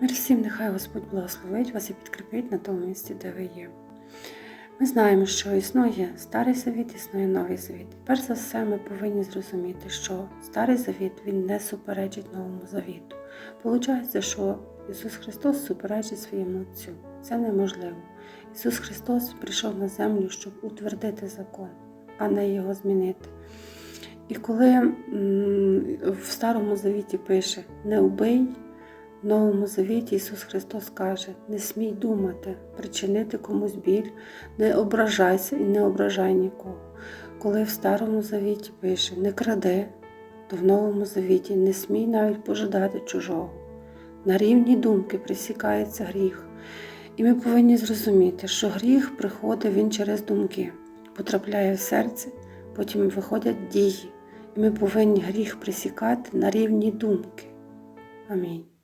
Мир всім, нехай Господь благословить вас і підкріпить на тому місці, де ви є. Ми знаємо, що існує старий завіт, існує новий завіт. Перш за все, ми повинні зрозуміти, що старий завіт він не суперечить новому завіту. Получається, що Ісус Христос суперечить своєму Отцю. Це неможливо. Ісус Христос прийшов на землю, щоб утвердити закон, а не його змінити. І коли в Старому Завіті пише не убий, в Новому Завіті Ісус Христос каже: не смій думати, причинити комусь біль, не ображайся і не ображай нікого. Коли в Старому Завіті пише не кради, то в Новому Завіті не смій навіть пожидати чужого. На рівні думки присікається гріх. І ми повинні зрозуміти, що гріх приходить він через думки, потрапляє в серце, потім виходять дії. І ми повинні гріх присікати на рівні думки. Амінь.